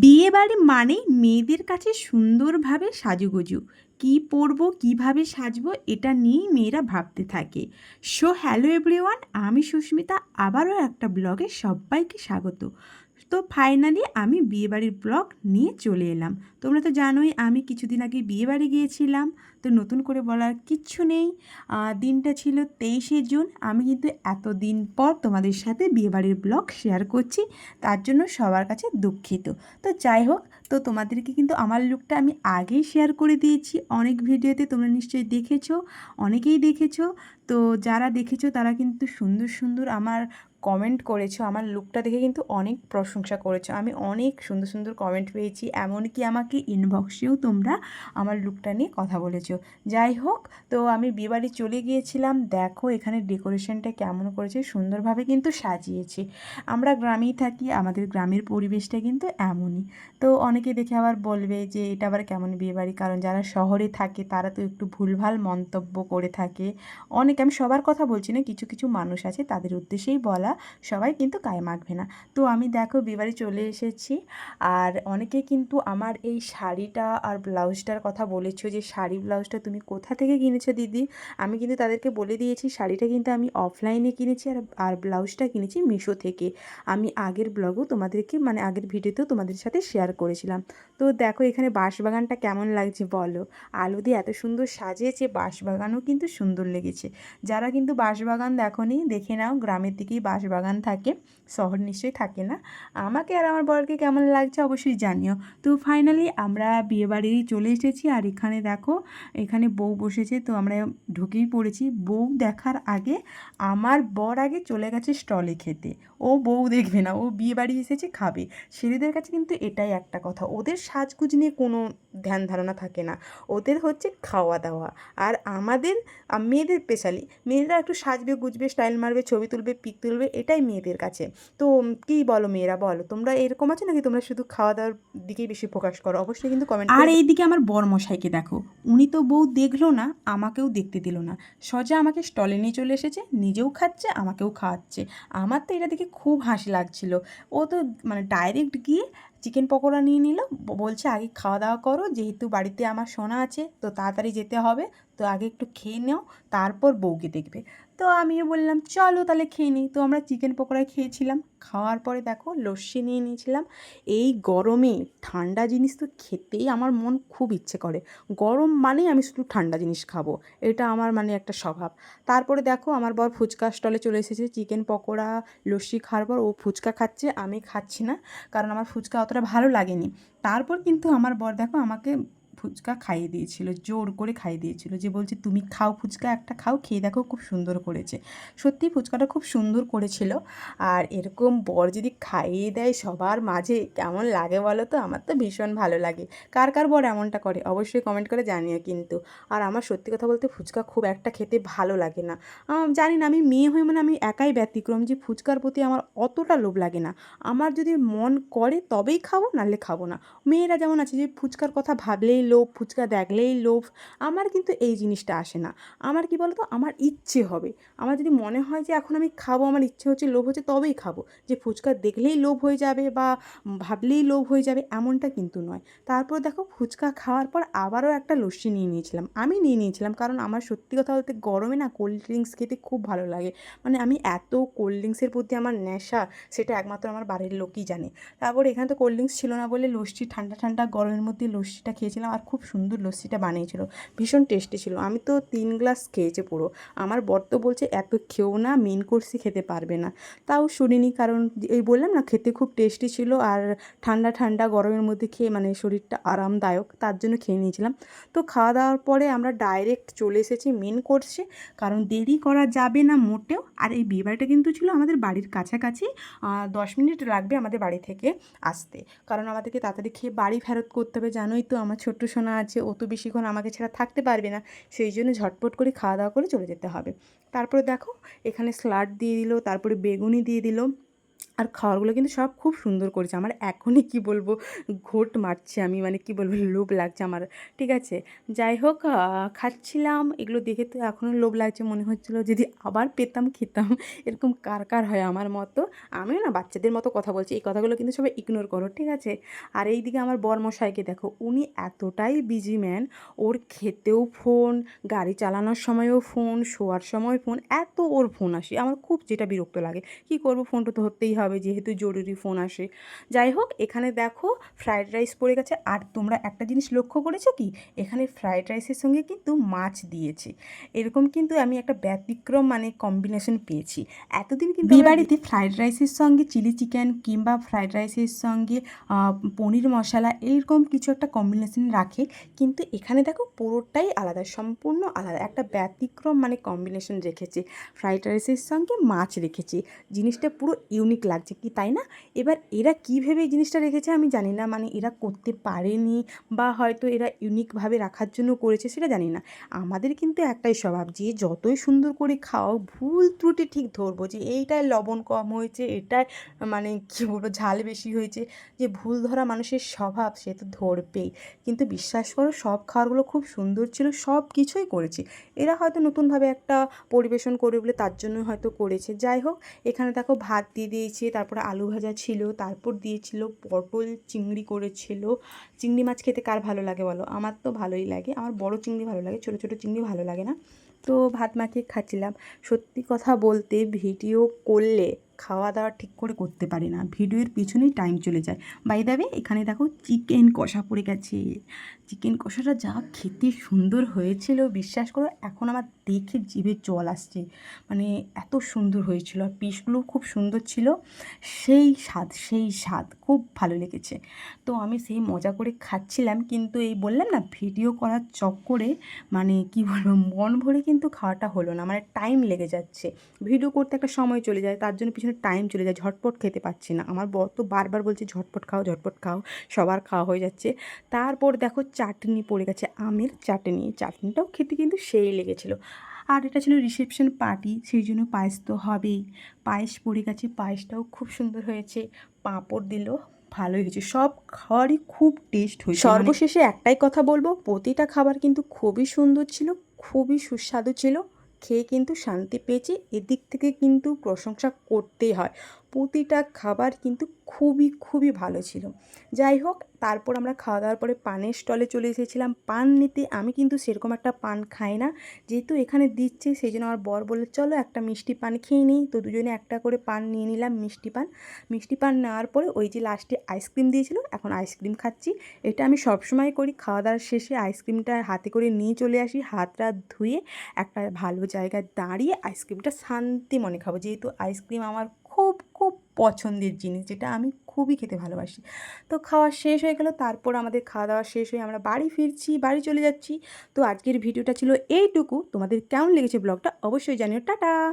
বিয়ে বাড়ি মানে মেয়েদের কাছে সুন্দরভাবে সাজুগুজু। কি পরব, কীভাবে সাজব, এটা নিয়েই মেয়েরা ভাবতে থাকে। সো হ্যালো এভরিওয়ান আমি সুস্মিতা, আবারও একটা ব্লগে সবাইকে স্বাগত। তো ফাইনালি আমি বিয়েবাড়ির ব্লগ নিয়ে চলে এলাম। তোমরা তো জানোই আমি কিছুদিন আগে বিয়েবাড়ি গিয়েছিলাম, তো নতুন করে বলার কিচ্ছু নেই। দিনটা ছিল তেইশে জুন। আমি কিন্তু এত দিন পর তোমাদের সাথে বিয়েবাড়ির ব্লগ শেয়ার করছি, তার জন্য সবার কাছে দুঃখিত। তো যাই হোক, তো তোমাদেরকে কিন্তু আমার লুকটা আমি আগেই শেয়ার করে দিয়েছি। অনেক ভিডিওতে তোমরা নিশ্চয়ই দেখেছ, অনেকেই দেখেছ। তো যারা দেখেছ তারা কিন্তু সুন্দর সুন্দর আমার কমেন্ট করেছ, আমার লুকটা দেখে কিন্তু অনেক প্রশংসা করেছ। আমি অনেক সুন্দর সুন্দর কমেন্ট পেয়েছি, এমনকি আমাকে ইনবক্সেও তোমরা আমার লুকটা নিয়ে কথা বলেছ। যাই হোক, তো আমি বিয়েবাড়ি চলে গিয়েছিলাম, দেখো এখানে ডেকোরেশনটা কেমন করেছে, সুন্দরভাবে কিন্তু সাজিয়েছে। আমরা গ্রামেই থাকি, আমাদের গ্রামের পরিবেশটা কিন্তু এমনই। তো অনেকে দেখে আবার বলবে যে, এটা আবার কেমন বিয়েবাড়ি? কারণ যারা শহরে থাকে, তারা তো একটু ভুলভাল মন্তব্য করে থাকে। অনেক, আমি সবার কথা বলছি না, কিছু কিছু মানুষ আছে, তাদের উদ্দেশ্যেই বলা সবাই কিন্তু গায়ে মাখবে না। তো আমি দেখো বিয়েবাড়ি চলে এসেছি আর অনেকে কিন্তু আমার এই শাড়িটা আর ব্লাউজটার কথা বলেছ যে শাড়ি ব্লাউজটা তুমি কোথা থেকে কিনেছো দিদি? আমি কিন্তু তাদেরকে বলে দিয়েছি শাড়িটা কিন্তু আমি অফলাইনে কিনেছি আর আর ব্লাউজটা কিনেছি মিশো থেকে। আমি আগের ব্লগও তোমাদেরকে মানে আগের ভিডিওতেও তোমাদের সাথে শেয়ার করেছিলাম। তো দেখো এখানে বাঁশবাগানটা কেমন লাগছে বলো? আলো দিয়ে এত সুন্দর সাজিয়েছে, বাঁশবাগানও কিন্তু সুন্দর লেগেছে। যারা কিন্তু বাঁশবাগান দেখোনি, দেখে নাও, গ্রামের দিকেই বাঁশবাগান থাকে, শহর নিশ্চয়ই থাকে না। আমাকে আর আমার বরকে কেমন লাগছে অবশ্যই জানিও। তো ফাইনালি আমরা বিয়েবাড়ি চলে এসেছি আর এখানে দেখো, এখানে বউ বসেছে, তো আমরা ঢুকেই পড়েছি। বউ দেখার আগে আমার বর আগে চলে গেছে স্টলে খেতে। ও বউ দেখবে না, ও বিয়ে বাড়ি এসেছে, খাবে। ছেলেদের কাছে কিন্তু এটাই একটা কথা, ওদের সাজগুজ নিয়ে কোনো ধ্যান ধারণা থাকে না। ওদের হচ্ছে খাওয়া দাওয়া। আর আমাদের মেয়েদের স্পেশালি মেয়েরা একটু সাজবে, গুজবে স্টাইল মারবে, ছবি তুলবে পিক তুলবে এটাই মেয়েদের কাছে। তো কী বলো মেয়েরা বলো তোমরা এরকম আছে নাকি তোমরা শুধু খাওয়া দাওয়ার দিকেই বেশি ফোকাস করো? অবশ্যই কিন্তু কমেন্ট আর এইদিকে আমার বরমশাইকে দেখো উনি তো বউ দেখল না আমাকেও দেখতে দিল না। সজা আমাকে স্টলে নিয়ে চলে এসেছে নিজেও খাচ্ছে আমাকেও খাওয়াচ্ছে। আমার তো এটা দেখে খুব হাসি লাগছিল। ও তো মানে ডাইরেক্ট গিয়ে চিকেন পকোড়া নিয়ে নিল বলছে আগে খাওয়া দাওয়া করো যেহেতু বাড়িতে আমার সোনা আছে তো তাড়াতাড়ি যেতে হবে তো আগে একটু খেয়ে নাও, তারপর বউকে দেখবে। তো আমিও বললাম, চলো তাহলে খেয়ে নিই। তো আমরা চিকেন পকোড়া খেয়েছিলাম। খাওয়ার পরে দেখো লস্যি নিয়ে নিয়েছিলাম। এই গরমে ঠান্ডা জিনিস তো খেতেই আমার মন খুব ইচ্ছে করে। গরম মানেই আমি শুধু ঠান্ডা জিনিস খাব, এটা আমার মানে একটা স্বভাব। তারপরে দেখো আমার বর ফুচকা স্টলে চলে এসেছে, চিকেন পকোড়া, লস্যি খাওয়ার পর ও ফুচকা খাচ্ছে, আমি খাচ্ছি না, কারণ আমার ফুচকা অতটা ভালো লাগেনি। তারপর কিন্তু আমার বর দেখো আমাকে ফুচকা খাইয়ে দিয়েছিল, জোর করে খাইয়ে দিয়েছিল। যে বলছে, তুমি খাও ফুচকা, একটা খাও, খেয়ে দেখো খুব সুন্দর করেছে। সত্যি ফুচকাটা খুব সুন্দর করেছিল। আর এরকম বর যদি খাইয়ে দেয় সবার মাঝে, কেমন লাগে বলো তো? আমার তো ভীষণ ভালো লাগে। কার কার বর এমনটা করে? অবশ্যই কমেন্ট করে জানিও কিন্তু। আর আমার সত্যি কথা বলতে ফুচকা খুব একটা খেতে ভালো লাগে না। জানি না, আমি মেয়ে হয়ে মানে আমি একাই ব্যতিক্রম যে ফুচকার প্রতি আমার অতটা লোভ লাগে না। আমার যদি মন করে তবেই খাব, নাহলে খাব না। মেয়েরা যেমন আছে যে ফুচকার কথা ভাবলেই লোভ, ফুচকা দেখলেই লোভ। আমার কিন্তু এই জিনিসটা আসে না। আমার কি বলতো? আমার ইচ্ছে হবে। আমার যদি মনে হয় যে এখন আমি খাব, আমার ইচ্ছে হচ্ছে লোভ হচ্ছে, তবেই খাব। যে ফুচকা দেখলেই লোভ হয়ে যাবে বা ভাবলেই লোভ হয়ে যাবে, এমনটা কিন্তু নয়। তারপর দেখো, ফুচকা খাওয়ার পর আবারও একটা লস্যি নিয়ে নিয়েছিলাম। আমি নিয়ে নিয়েছিলাম কারণ আমার সত্যি কথা বলতে গরমে না কোল্ড ড্রিঙ্কস খেতে খুব ভালো লাগে। মানে আমি এত কোল্ড ড্রিঙ্কসের প্রতি আমার নেশা, সেটা একমাত্র আমার বাড়ির লোকই জানে। তারপর এখানে তো কোল্ড ড্রিঙ্কস ছিল না বলে লস্যি, ঠান্ডা ঠান্ডা গরমের মধ্যে লস্যিটা খেয়েছিলাম। আর খুব সুন্দর লস্যিটা বানিয়েছিল। ভীষণ টেস্টি ছিল। আমি তো তিন গ্লাস খেয়েছি পুরো। আমার বর তো বলছে, এত খেও না মেন কোর্সই খেতে পারবে না। তাও শুনিনি, কারণ এই বললাম না, খেতে খুব টেস্টি ছিল আর ঠান্ডা ঠান্ডা গরমের মধ্যে খেয়ে মানে শরীরটা আরামদায়ক, তার জন্য খেয়ে নিয়েছিলাম। তো খাওয়া দাওয়ার পরে আমরা ডাইরেক্ট চলে এসেছি মেন কোর্সে কারণ দেরি করা যাবে না মোটেও। আর এই বিয়েবাড়িটা কিন্তু ছিল আমাদের বাড়ির কাছাকাছি দশ মিনিট লাগবে আমাদের বাড়ি থেকে আসতে। কারণ আমাদেরকে তাড়াতাড়ি খেয়ে বাড়ি ফেরত করতে হবে, জানোই তো আমার ছোট্ট সোনা আছে, ও তো বেশিক্ষণ আমাকে ছাড়া থাকতে পারবে না। সেই জন্য ঝটপট করে খাওয়া দাওয়া করে চলে যেতে হবে। তারপরে দেখো, এখানে স্লাড দিয়ে দিল, তারপরে বেগুনি দিয়ে দিল। আর খাওয়ারগুলো কিন্তু সব খুব সুন্দর করেছে। আমার এখনই কি বলব, ঘোট মারছে আমি মানে কি বলব, লোভ লাগছে আমার। ঠিক আছে, যাই হোক খাচ্ছিলাম, এগুলো দেখে তো এখনও লোভ লাগছে, মনে হচ্ছিল যদি আবার পেতাম, খেতাম, এরকম কার কার হয় আমার মতো। আমিও না বাচ্চাদের মতো কথা বলছি, এই কথাগুলো কিন্তু সবাই ইগনোর করো, ঠিক আছে? আর এই দিকে আমার বরমশাইকে দেখো, উনি এতটাই বিজি ম্যান ওর খেতেও ফোন গাড়ি চালানোর সময়ও ফোন শোয়ার সময় ফোন এত ওর ফোন আসে, আমার খুব যেটা বিরক্ত লাগে, কি করব ফোনটা তো ধরতেই হবে যেহেতু জরুরি ফোন আসে। যাই হোক, এখানে দেখো ফ্রায়েড রাইস পড়ে গেছে। আর তোমরা একটা জিনিস লক্ষ্য করেছ কি? এখানে ফ্রায়েড রাইসের সঙ্গে কিন্তু মাছ দিয়েছে। এরকম কিন্তু আমি একটা ব্যতিক্রম মানে কম্বিনেশন পেয়েছি। এতদিন কিন্তু বিয়ে বাড়িতে ফ্রায়েড রাইসের সঙ্গে চিলি চিকেন কিংবা ফ্রায়েড রাইসের সঙ্গে পনির মশলা এরকম কিছু একটা কম্বিনেশন রাখে। কিন্তু এখানে দেখো পুরোটাই আলাদা, সম্পূর্ণ আলাদা। একটা ব্যতিক্রম মানে কম্বিনেশন রেখেছে। ফ্রায়েড রাইসের সঙ্গে মাছ রেখেছে। জিনিসটা পুরো ইউনিক লাগছে কি তাই না? এবার এরা কী ভেবে এই জিনিসটা রেখেছে আমি জানি না। মানে এরা করতে পারেনি বা হয়তো এরা ইউনিকভাবে রাখার জন্য করেছে সেটা জানি না। আমাদের কিন্তু একটাই স্বভাব যে যতই সুন্দর করে খাও ভুল ত্রুটি ঠিক ধরবো যে এইটায় লবণ কম হয়েছে, এটায় মানে কী বলব ঝাল বেশি হয়েছে, যে ভুল ধরা মানুষের স্বভাব সে তো ধরবেই। কিন্তু বিশ্বাস করো সব খাবারগুলো খুব সুন্দর ছিল, সব কিছুই করেছে। এরা হয়তো নতুনভাবে একটা পরিবেশন করবে বলে তার জন্য হয়তো করেছে। যাই হোক, এখানে দেখো ভাত দিয়ে দিয়েছে তারপরে আলু ভাজা ছিল, তারপর দিয়েছিল পটল চিংড়ি করেছিল। চিংড়ি মাছ খেতে কার ভালো লাগে বলো? আমার তো ভালোই লাগে। আমার বড় চিংড়ি ভালো লাগে, ছোটো ছোটো চিংড়ি ভালো লাগে না। তো ভাত মাখিয়ে খাচ্ছিলাম। সত্যি কথা বলতে ভিডিও করলে খাওয়া দাওয়া ঠিক করে করতে পারি না। ভিডিওর পিছনেই টাইম চলে যায়। বাই দাবে এখানে দেখো চিকেন কষা পড়ে গেছে। চিকেন কষাটা যা খেতে সুন্দর হয়েছিল, বিশ্বাস করো, এখন আমার দেখে জিভে জল আসছে। মানে এত সুন্দর হয়েছিল আর পিসগুলো খুব সুন্দর ছিল। সেই স্বাদ সেই স্বাদ খুব ভালো লেগেছে। তো আমি সেই মজা করে খাচ্ছিলাম, কিন্তু এই বললাম না, ভিডিও করার চক্করে মানে কি বলব, মন ভরে কিন্তু খাওয়াটা হলো না। মানে টাইম লেগে যাচ্ছে। ভিডিও করতে একটা সময় চলে যায়, তার জন্য পিছনে টাইম চলে যায়, ঝটপট খেতে পাচ্ছি না। আমার বর তো বারবার বলছে, ঝটপট খাও ঝটপট খাও, সবার খাওয়া হয়ে যাচ্ছে। তারপর দেখো চাটনি পড়ে গেছে, আমের চাটনি। চাটনিটাও খেতে কিন্তু সেই লেগেছিলো। আর এটা ছিল রিসেপশন পার্টি সেই জন্য পায়েস তো হবেই। পায়েস পড়ে গেছে, পায়েসটাও খুব সুন্দর হয়েছে। পাঁপড় দিল, ভালোই হয়েছে। সব খাবারই খুব টেস্ট হয়েছে। মানে- সর্বশেষে একটাই কথা বলব, প্রতিটা খাবার কিন্তু খুবই সুন্দর ছিল, খুবই সুস্বাদু ছিল। খেয়ে কিন্তু শান্তি পেয়েছে। এদিক থেকে কিন্তু প্রশংসা করতেই হয়। প্রতিটা খাবার কিন্তু খুবই খুবই ভালো ছিল। যাই হোক তারপর আমরা খাওয়া দাওয়ার পরে পানের স্টলে চলে এসেছিলাম। পান নিতে আমি কিন্তু সেরকম একটা পান খাই না। যেহেতু এখানে দিচ্ছে সেই জন্য আমার বর বলে চলো একটা মিষ্টি পান খেয়ে নিই। তো দুজনে একটা করে পান নিয়ে নিলাম, মিষ্টি পান। মিষ্টি পান নেওয়ার পরে ওই যে লাস্টে আইসক্রিম দিয়েছিল, এখন আইসক্রিম খাচ্ছি। এটা আমি সবসময় করি খাওয়া দাওয়ার শেষে আইসক্রিমটা হাতে করে নিয়ে চলে আসি, হাত টাত ধুয়ে একটা ভালো জায়গায় দাঁড়িয়ে আইসক্রিমটা শান্তি মনে খাব। যেহেতু আইসক্রিম আমার পছন্দের জিনিস যেটা আমি খুবই খেতে ভালোবাসি। তো খাওয়া শেষ হয়ে গেল, তারপর আমাদের খাওয়া দাওয়া শেষ হয়ে আমরা বাড়ি ফিরছি, বাড়ি চলে যাচ্ছি। তো আজকের ভিডিওটা ছিল এইটুকু। তোমাদের কেমন লেগেছে ব্লগটা অবশ্যই জানিও। টাটা!